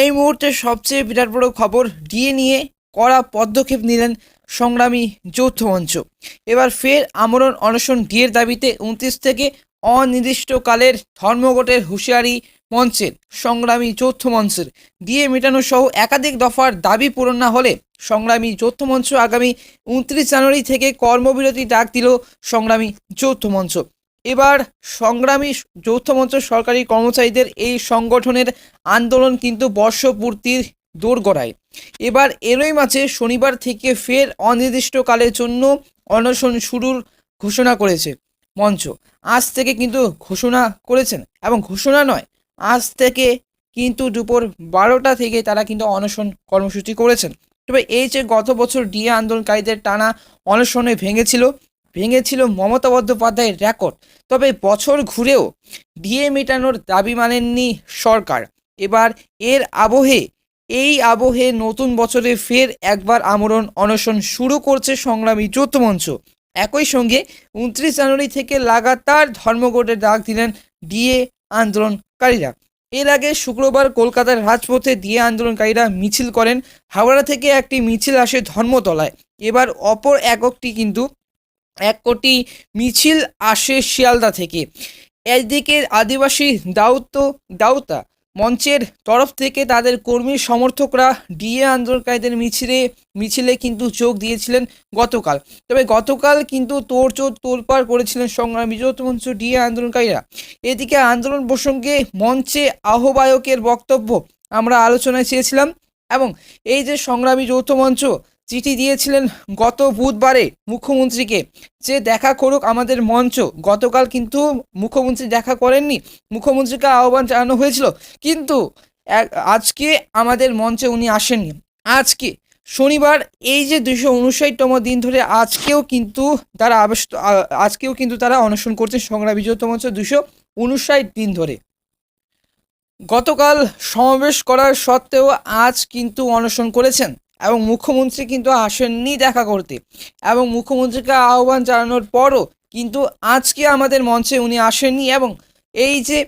এই মুহূর্তে সবচেয়ে বিরাট বড় খবর ডিএ নিয়ে কড়া পদক্ষেপ নিলেন সংগ্রামী যৌথ মঞ্চ। এবার ফের আমরণ অনশন ডিএর দাবিতে উনত্রিশ থেকে অনির্দিষ্টকালের ধর্মঘটের হুঁশিয়ারি মঞ্চের, সংগ্রামী যৌথ মঞ্চের। ডিএ মেটানো সহ একাধিক দফার দাবি পূরণ না হলে সংগ্রামী যৌথ মঞ্চ আগামী উনত্রিশ জানুয়ারি থেকে কর্মবিরতি ডাক দিল সংগ্রামী যৌথ মঞ্চ। এবার সংগ্রামী যৌথ মঞ্চ সরকারি কর্মচারীদের এই সংগঠনের আন্দোলন কিন্তু বর্ষপূর্তির দোরগড়ায়। এবার এরই মাঝে শনিবার থেকে ফের অনির্দিষ্টকালের জন্য অনশন শুরুর ঘোষণা করেছে মঞ্চ। আজ থেকে কিন্তু ঘোষণা করেছেন এবং ঘোষণা নয়, আজ থেকে কিন্তু দুপুর বারোটা থেকে তারা কিন্তু অনশন কর্মসূচি করেছেন। তবে এই যে গত বছর ডিএ আন্দোলনকারীদের টানা অনশনে ভেঙেছিল ভেঙেছিল মমতা বন্দ্যোপাধ্যায়ের রেকর্ড তবে বছর ঘুরেও ডিএ মেটানোর দাবি মানেননি সরকার। এবার এর আবহে, এই আবহে নতুন বছরে ফের একবার আমরণ অনশন শুরু করছে সংগ্রামী যৌথ মঞ্চ। একই সঙ্গে উনত্রিশ জানুয়ারি থেকে লাগাতার ধর্মঘটের ডাক দিলেন ডিএ আন্দোলনকারীরা। এর আগে শুক্রবার কলকাতার রাজপথে ডিএ আন্দোলনকারীরা মিছিল করেন। হাওড়া থেকে একটি মিছিল আসে ধর্মতলায়। এবার অপর এককটি কিন্তু এক কোটি মিছিল আসে শিয়ালদা থেকে। একদিকে আদিবাসী দাউত দাউতা মঞ্চের তরফ থেকে তাদের কর্মী সমর্থকরা ডিএ আন্দোলনকারীদের মিছিলে মিছিলে কিন্তু যোগ দিয়েছিলেন গতকাল। তবে গতকাল কিন্তু তোড়জোড় তোলপাড় করেছিলেন সংগ্রামী যৌথ মঞ্চ ডিএ আন্দোলনকারীরা। এদিকে আন্দোলন প্রসঙ্গে মঞ্চে আহ্বায়কের বক্তব্য আমরা আলোচনায় চেয়েছিলাম এবং এই যে সংগ্রামী যৌথ মঞ্চ চিঠি দিয়েছিলেন গত বুধবারে মুখ্যমন্ত্রীকে। যে দেখা করুক আমাদের মঞ্চ। গতকাল কিন্তু মুখ্যমন্ত্রী দেখা করেননি। মুখ্যমন্ত্রীকে আহ্বান জানানো হয়েছিল। কিন্তু আজকে আমাদের মঞ্চে উনি আসেননি। আজকে শনিবার এই যে দুশো উনষাটতম দিন ধরে আজকেও কিন্তু তারা আবেশ আজকেও কিন্তু তারা অনশন করছেন সংগ্রাম যৌথ মঞ্চ দুশো উনষাট দিন ধরে। গতকাল সমাবেশ করার সত্ত্বেও আজ কিন্তু অনশন করেছেন। এবং মুখ্যমন্ত্রী কিন্তু আসেননি দেখা করতে। এবং মুখ্যমন্ত্রীকে আহ্বান জানানোর পরও কিন্তু আজকে আমাদের মঞ্চে উনি আসেননি এবং এই যে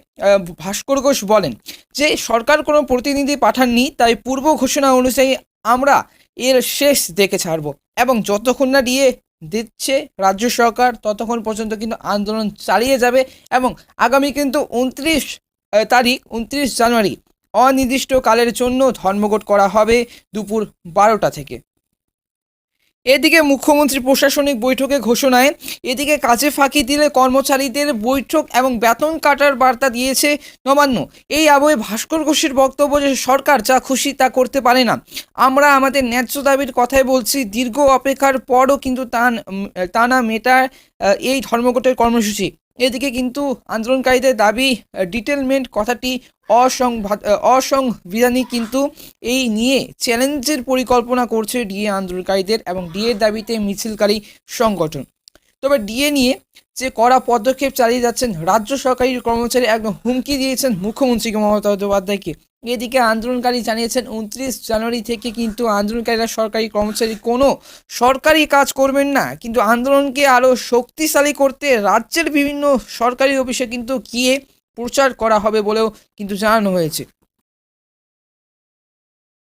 ভাস্কর ঘোষ বলেন যে, সরকার কোনো প্রতিনিধি পাঠাননি, তাই পূর্ব ঘোষণা অনুযায়ী আমরা এর শেষ দেখে ছাড়বো। এবং যতক্ষণ না দিয়ে দিচ্ছে রাজ্য সরকার, ততক্ষণ পর্যন্ত কিন্তু আন্দোলন চালিয়ে যাবে এবং আগামী কিন্তু উনত্রিশ তারিখ, উনত্রিশ জানুয়ারি অনির্দিষ্টকালের জন্য ধর্মঘট করা হবে দুপুর বারোটা থেকে। এদিকে মুখ্যমন্ত্রী প্রশাসনিক বৈঠকে ঘোষণায়, এদিকে কাজে ফাঁকি দিলে কর্মচারীদের বৈঠক এবং বেতন কাটার বার্তা দিয়েছে নবান্ন। এই আবহে ভাস্কর ঘোষের বক্তব্য যে সরকার যা খুশি তা করতে পারে না। আমরা আমাদের ন্যায্য দাবির কথাই বলছি, দীর্ঘ অপেক্ষার পরও কিন্তু তা তা না মেটার এই ধর্মঘটের কর্মসূচি। এদিকে কিন্তু আন্দোলনকারীদের দাবি, ডিটেলমেন্ট কথাটি অসংবাদ অসংবিধানিক কিন্তু এই নিয়ে চ্যালেঞ্জের পরিকল্পনা করছে ডিএ আন্দোলনকারীদের এবং ডিএ দাবিতে মিছিলকারী সংগঠন। তবে ডিএ নিয়ে যে কড়া পদক্ষেপ চালিয়ে যাচ্ছেন রাজ্য সরকারি কর্মচারী একদম হুমকি দিয়েছেন মুখ্যমন্ত্রী মমতা বন্দ্যোপাধ্যায়কে। এদিকে আন্দোলনকারী জানিয়েছেন, উনত্রিশ জানুয়ারি থেকে কিন্তু আন্দোলনকারীরা সরকারি কর্মচারী কোনো সরকারি কাজ করবেন না। কিন্তু আন্দোলনকে আরও শক্তিশালী করতে রাজ্যের বিভিন্ন সরকারি অফিসে কিন্তু গিয়ে প্রচার করা হবে বলেও কিন্তু জানানো হয়েছে।